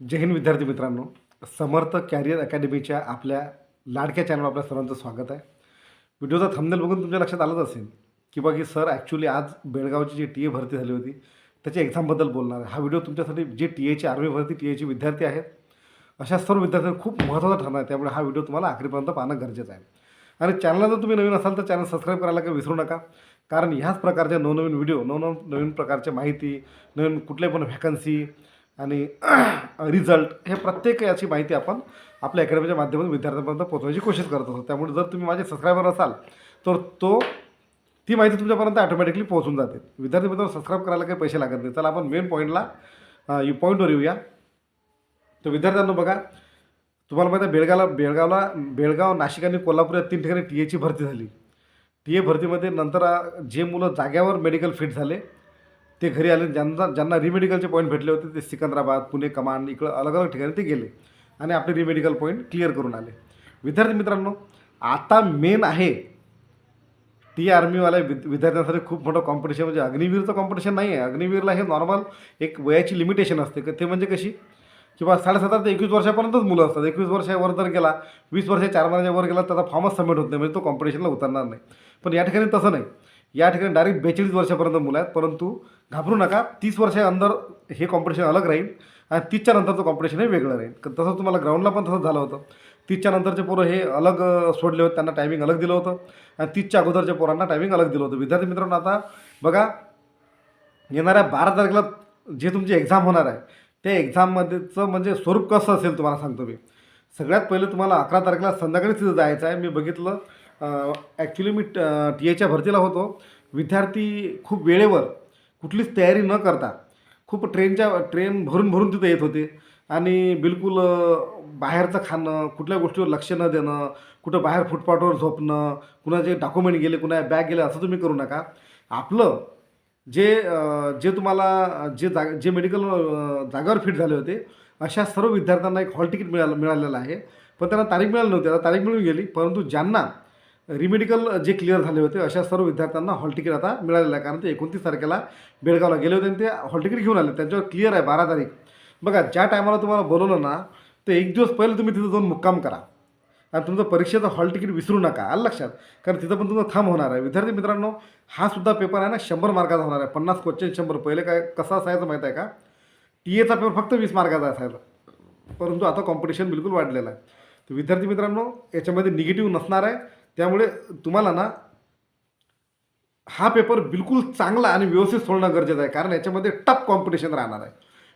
जय हिंद विद्यार्थी मित्रांनो. समर्थ कॅरियर अकॅडमीच्या आपल्या लाडक्या चॅनल आपल्या सर्वांचं स्वागत आहे. व्हिडिओचा थंबनेल बघून तुमच्या लक्षात आलंच असेल की बा की सर ॲक्च्युली आज बेळगावची जी टी ए भरती झाली होती त्याच्या एक्झामबद्दल बोलणार आहे. हा व्हिडिओ तुमच्यासाठी जे टी एची आर्मी भरती टी एचे विद्यार्थी आहेत अशा सर्व विद्यार्थ्यांना खूप महत्त्वाचा ठरणार आहे. त्यामुळे हा व्हिडिओ तुम्हाला आखरीपर्यंत पाहणं गरजेचं आहे. आणि चॅनलला जर तुम्ही नवीन असाल तर चॅनल सबस्क्राईब करायला काही विसरू नका. कारण ह्याच प्रकारच्या नवनवीन व्हिडिओ नवनव नवीन प्रकारच्या माहिती नवीन कुठल्या पण व्हॅकन्सी आणि रिझल्ट हे प्रत्येक याची माहिती आपण आपल्या अकॅडमीच्या माध्यमातून विद्यार्थ्यांपर्यंत पोहोचवायची कोशिश करत असतो. त्यामुळे जर तुम्ही माझे सबस्क्रायबर असाल तर तो ती माहिती तुमच्यापर्यंत ऑटोमॅटिकली पोहोचून जाते. विद्यार्थी मित्रांनो सबस्क्राईब करायला काही पैसे लागत नाही. चला आपण मेन पॉईंटला पॉईंटवर येऊया. तर विद्यार्थ्यांना बघा तुम्हाला माहिती आहे बेळगावला बेळगावला बेळगाव नाशिक आणि कोल्हापूर या तीन ठिकाणी टी एची भरती झाली. टी ए भरतीमध्ये नंतर जे मुलं जाग्यावर मेडिकल फिट झाले ते घरी आले ज्यांना ज्यांना रिमेडिकलचे पॉईंट भेटले होते ते सिकंदराबाद पुणे कमांड इकडं अलग अलग ठिकाणी ते गेले. आणि आपले रिमेडिकल पॉईंट क्लिअर करून आले. विद्यार्थी मित्रांनो आता मेन आहे टी आर्मीवाल्या विद विद्यार्थ्यांसाठी खूप मोठं कॉम्पिटिशन म्हणजे अग्निवीरचं कॉम्पिटिशन नाही आहे अग्निवीरला हे नॉर्मल एक वयाची लिमिटेशन असते. क- ते म्हणजे कशी? किंवा साडेसतरा ते एकवीस वर्षापर्यंतच मुलं असतात. एकवीस वर्षावर जर गेला वीस वर्ष चार महिन्याच्या वर गेला त्याचा फॉर्मच सबमिट होत नाही. म्हणजे तो कॉम्पिटिशनला उतरणार नाही. पण या ठिकाणी तसं नाही. या ठिकाणी डायरेक्ट बेचाळीस वर्षापर्यंत मुलं आहेत परंतु घाबरू नका तीस वर्षा अंदर हे कॉम्पिटिशन अलग राहील आणि तीसच्या नंतरचं कॉम्पिटिशन हे वेगळं राहील. तसं तुम्हाला ग्राउंडला पण तसंच झालं होतं. तीसच्या नंतरचे पोरं हे अलग सोडले होते त्यांना टायमिंग अलग दिलं होतं. आणि तीसच्या अगोदरच्या पोरांना टायमिंग अलग दिलं होतं. विद्यार्थी मित्रांनो आता बघा येणाऱ्या बारा तारखेला जे तुमची एक्झाम होणार आहे त्या एक्झाममध्येचं म्हणजे स्वरूप कसं असेल तुम्हाला सांगतो मी. सगळ्यात पहिले तुम्हाला अकरा तारखेला संध्याकाळी तिथं जायचं आहे. मी बघितलं ॲक्च्युली मी टी एच्या भरतीला होतो. विद्यार्थी खूप वेळेवर कुठलीच तयारी न करता खूप ट्रेनच्या ट्रेन भरून भरून तिथं येत होते. आणि बिलकुल बाहेरचं खाणं कुठल्या गोष्टीवर लक्ष न देणं कुठं बाहेर फुटपाथवर झोपणं कुणाचे डॉक्युमेंट गेले कुणा बॅग गेले असं तुम्ही करू नका. आपलं जे जे तुम्हाला जे जाग जे मेडिकल जागावर फिट झाले होते अशा सर्व विद्यार्थ्यांना एक हॉल तिकीट मिळालं मिळालेलं आहे. पण त्यांना तारीख मिळाली नव्हती. आता तारीख मिळून गेली परंतु ज्यांना रिमेडिकल जे क्लिअर झाले होते अशा सर्व विद्यार्थ्यांना हॉल तिकीट आता मिळालेलं आहे. कारण ते एकोणतीस तारखेला बेळगावला गेले होते आणि ते हॉल तिकीट घेऊन आले. त्यांच्यावर क्लिअर आहे बारा तारीख. बघा ज्या टायमाला तुम्हाला बोलवलं ना ते एक दिवस पहिले तुम्ही तिथं जाऊन मुक्काम करा. आणि तुमचं परीक्षेचं हॉल तिकीट विसरू नका. आलं लक्षात? कारण तिथं पण तुमचं थांब होणार आहे. विद्यार्थी मित्रांनो हा सुद्धा पेपर आहे ना शंभर मार्काचा होणार आहे. पन्नास क्वेश्चन शंभर. पहिले काय कसा असायचं माहीत आहे का? टी एचा पेपर फक्त वीस मार्काचा असायचा. परंतु आता कॉम्पिटिशन बिलकुल वाढलेलं आहे. तर विद्यार्थी मित्रांनो याच्यामध्ये निगेटिव्ह नसणार आहे. त्यामुळे तुम्हाला ना हा पेपर बिलकुल चांगला आणि व्यवस्थित सोडणं गरजेचं आहे. कारण याच्यामध्ये टफ कॉम्पिटिशन राहणार आहे.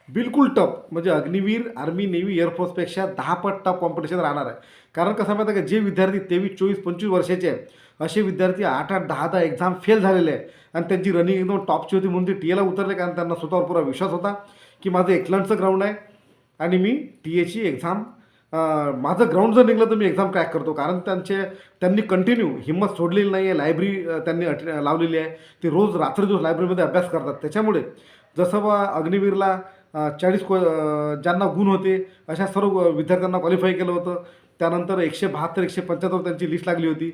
बिलकुल टफ म्हणजे अग्निवीर आर्मी नेव्ही एअरफोर्सपेक्षा दहा पट टफ कॉम्पिटिशन राहणार आहे. कारण कसं माहिती आहे का जे विद्यार्थी तेवीस चोवीस पंचवीस वर्षाचे आहेत असे विद्यार्थी आठ आठ दहा दहा एक्झाम फेल झालेले आहे आणि त्यांची रनिंग एकदम टॉपची होती म्हणून ते टी एला उतरले कारण त्यांना स्वतःवर पुरा विश्वास होता की माझं एक्सलंटचं ग्राउंड आहे. आणि मी टी एची एक्झाम माझं ग्राउंड जर निघलं तर मी एक्झाम क्रॅक करतो. कारण त्यांचे त्यांनी कंटिन्यू हिंमत सोडलेली नाही आहे लायब्ररी त्यांनी अट लावलेली आहे. ते रोज रात्रदिवस लायब्ररीमध्ये अभ्यास करतात. त्याच्यामुळे जसं बा अग्निवीरला चाळीस को ज्यांना गुण होते अशा सर्व विद्यार्थ्यांना क्वालिफाय केलं होतं. त्यानंतर एकशे बहात्तर एकशे पंच्याहत्तर त्यांची लिस्ट लागली होती.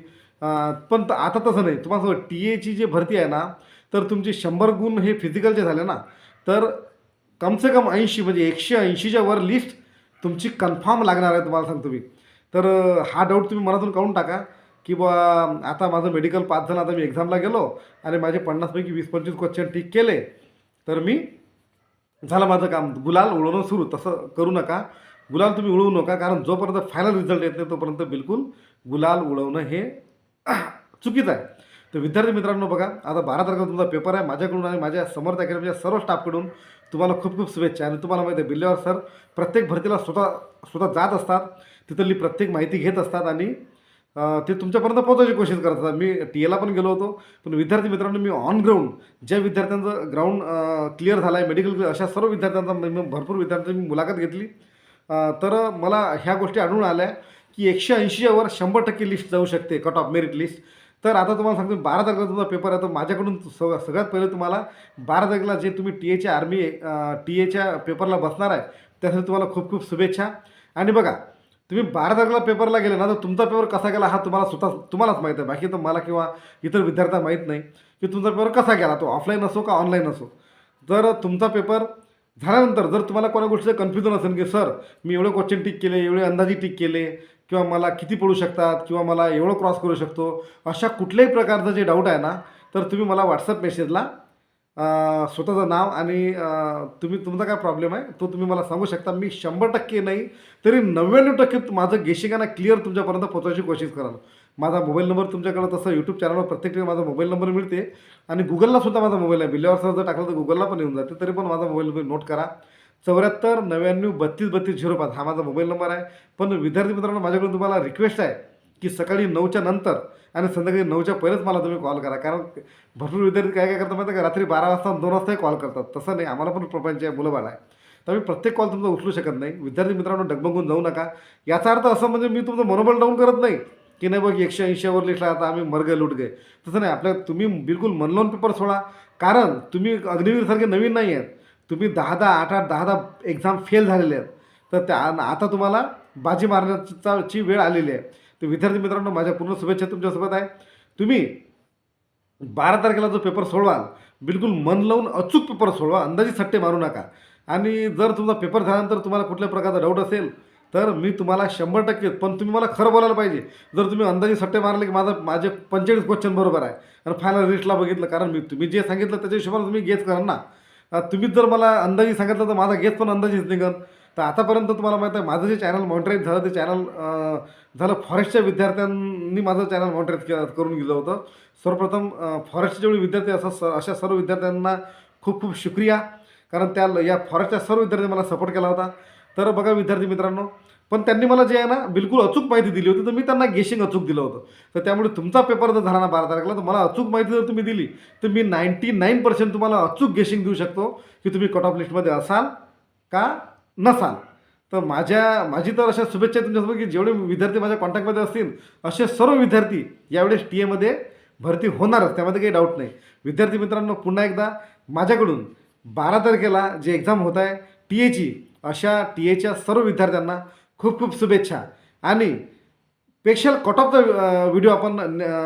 पण आता तसं नाही. तुम्हाला सांगू टी एची जी भरती आहे ना तर तुमचे शंभर गुण हे फिजिकलचे झाले ना. तर कमसे कम ऐंशी म्हणजे एकशे ऐंशीच्या वर लिस्ट तुमची कन्फर्म लागणार आहे तुम्हाला सांगतो मी. तर हा डाऊट तुम्ही मनातून काढून टाका की बा आता माझं मेडिकल पास झालं आता मी एक्झामला गेलो आणि माझे पन्नासपैकी वीस पंचवीस क्वेश्चन ठीक केले तर मी झालं माझं काम. गुलाल उडवणं सुरू. तसं करू नका. गुलाल तुम्ही उडवू नका कारण जोपर्यंत फायनल रिझल्ट येत नाही तोपर्यंत बिलकुल गुलाल उडवणं हे चुकीचं आहे. तर विद्यार्थी मित्रांनो बघा आता बारा तारखेला तुमचा पेपर आहे. माझ्याकडून आणि माझ्या समर्थ अकॅडमीच्या सर्व स्टाफकडून तुम्हाला खूप खूप शुभेच्छा. आणि तुम्हाला माहिती आहे बिल्ल्यावर सर प्रत्येक भरतीला स्वतः स्वतः जात असतात. तिथली प्रत्येक माहिती घेत असतात आणि ते तुमच्यापर्यंत पोहोचायची कोशिश करत असतात मी टी एला पण गेलो होतो. पण विद्यार्थी मित्रांनो मी ऑन ग्राउंड ज्या विद्यार्थ्यांचं ग्राउंड क्लिअर झालं आहे मेडिकल अशा सर्व विद्यार्थ्यांचा भरपूर विद्यार्थ्यांची मी मुलाखत घेतली. तर मला ह्या गोष्टी आढळून आल्या की एकशे ऐंशीवर शंभर टक्के लिस्ट जाऊ शकते कट ऑफ मेरिट लिस्ट तर आता तुम्हाला सांगतो बारा तारखेला तुमचा पेपर आहे तर माझ्याकडून सग सगळ्यात पहिले तुम्हाला बारा तारखेला जे तुम्ही टी एच्या आर्मी टी एच्या पेपरला बसणार आहे त्यासाठी तुम्हाला खूप खूप शुभेच्छा. आणि बघा तुम्ही बारा तारखेला पेपरला गेले ना तर तुमचा पेपर कसा गेला हा तुम्हाला स्वतः तुम्हालाच माहीत आहे. बाकी तर मला किंवा इतर विद्यार्थ्यांना माहीत नाही की तुमचा पेपर कसा गेला. तो ऑफलाईन असो का ऑनलाईन असो. जर तुमचा पेपर झाल्यानंतर जर तुम्हाला कोणा गोष्टीचं कन्फ्युजन असेल की सर मी एवढे क्वेश्चन टिक केले एवढे अंदाजी टिक केले किंवा मला किती पडू शकतात किंवा मला एवढं क्रॉस करू शकतो अशा कुठल्याही प्रकारचं जे डाऊट आहे ना तर तुम्ही मला व्हॉट्सअप मेसेजला स्वतःचं नाव आणि तुम्ही तुमचा काय प्रॉब्लेम आहे तो तुम्ही मला सांगू शकता. मी शंभर टक्के नाही तरी नव्याण्णव टक्के माझं गेशिकांना क्लिअर तुमच्यापर्यंत पोहोचायची कोशिश कराल. माझा मोबाईल नंबर तुमच्याकडं तसं यूट्यूब चॅनलवर प्रत्येक ठिकाणी माझा मोबाईल नंबर मिळते आणि गुगलला सुद्धा माझा मोबाईल आहे. बिल्ल्यावर सर जर टाकलं तर गुगलला पण येऊन जाते तरी पण माझा मोबाईल नंबर नोट करा. चौऱ्याहत्तर नव्याण्णव बत्तीस बत्तीस झिरो पाच हा माझा मोबाईल नंबर आहे. पण विद्यार्थी मित्रांनो माझ्याकडून तुम्हाला रिक्वेस्ट आहे की सकाळी नऊच्या नंतर आणि संध्याकाळी नऊच्या पहिलेच मला तुम्ही कॉल करा. कारण भरपूर विद्यार्थी काय काय करतात माहिती आहे का? रात्री बारा वाजता दोन वाजताही कॉल करतात. तसं नाही आम्हाला पण प्रपंच आहे मुलं बाळ आहे. तर मी प्रत्येक कॉल तुमचा उचलू शकत नाही. विद्यार्थी मित्रांनो डगमगून जाऊ नका. याचा अर्थ असं म्हणजे मी तुमचं मनोबल डाऊन करत नाही. की नाही बघ एकशे ऐंशीवर लिखला आता आम्ही मर लुट गए. तसं नाही आपल्या तुम्ही बिलकुल मन लावून पेपर सोडा. कारण तुम्ही अग्निवीरसारखे नवीन नाही आहेत तुम्ही दहा दहा आठ आठ दहा दहा एक्झाम फेल झालेले आहेत. तर त्या आता तुम्हाला बाजी मारण्याचा ची वेळ आलेली आहे. तर विद्यार्थी मित्रांनो माझ्या पूर्ण शुभेच्छा तुमच्यासोबत आहे. तुम्ही बारा तारखेला जो पेपर सोडवाल बिलकुल मन लावून अचूक पेपर सोडवा अंदाजी सट्टे मारू नका. आणि जर तुमचा पेपर झाल्यानंतर तुम्हाला कुठल्या प्रकारचा डाऊट असेल तर मी तुम्हाला शंभर टक्के पण तुम्ही मला खरं बोलायला पाहिजे. जर तुम्ही अंदाजे सट्टे मारले की माझं माझे पंचेचाळीस क्वेश्चन बरोबर आहे. आणि फायनल रिस्टला बघितलं कारण मी तुम्ही जे सांगितलं त्याच्या हिशोबाने तुम्ही गेस करा ना. तुम्हीच जर मला अंदाजी सांगितलं तर माझा गेस पण अंदाजीच निघन. तर आतापर्यंत तुम्हाला माहीत आहे माझं जे चॅनल मॉनिटराईज झालं ते चॅनल झालं फॉरेस्टच्या विद्यार्थ्यांनी माझं चॅनल मॉनिटराईज के करून गेलं होतं. सर्वप्रथम फॉरेस्टचे जेवढे विद्यार्थी असतात स अशा सर्व विद्यार्थ्यांना खूप खूप शुक्रिया. कारण त्या या फॉरेस्टच्या सर्व विद्यार्थ्यांनी मला सपोर्ट केला होता. तर बघा विद्यार्थी मित्रांनो पण त्यांनी मला जे आहे ना बिलकुल अचूक माहिती दिली होती तर मी त्यांना गेशिंग अचूक दिलं होतं. तर त्यामुळे तुमचा पेपर जर झाला ना बारा तारखेला तर मला अचूक माहिती जर तुम्ही दिली तर मी नाईन्टी नाईन पर्सेंट तुम्हाला अचूक गेशिंग देऊ शकतो की तुम्ही कट ऑफ लिस्टमध्ये असाल का नसाल. तर माझ्या माझी तर अशा शुभेच्छा आहे तुमच्यासोबत की जेवढे विद्यार्थी माझ्या कॉन्टॅक्टमध्ये असतील असे सर्व विद्यार्थी यावेळेस टी एमध्ये भरती होणारच त्यामध्ये काही डाऊट नाही. विद्यार्थी मित्रांनो पुन्हा एकदा माझ्याकडून बारा तारखेला जे एक्झाम होत आहे टी एची अशा टी एच्या सर्व विद्यार्थ्यांना खूप खूप शुभेच्छा. आणि स्पेशल कट ऑफचा व्हिडिओ आपण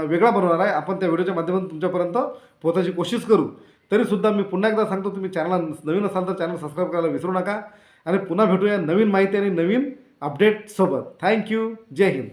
वेगळा बनवणार आहे. आपण त्या व्हिडिओच्या माध्यमातून तुमच्यापर्यंत पोहोचायची कोशिश करू. तरीसुद्धा मी पुन्हा एकदा सांगतो तुम्ही चॅनल नवीन असाल तर चॅनल सबस्क्राईब करायला विसरू नका. आणि पुन्हा भेटूया नवीन माहिती आणि नवीन अपडेटसोबत थँक्यू जय हिंद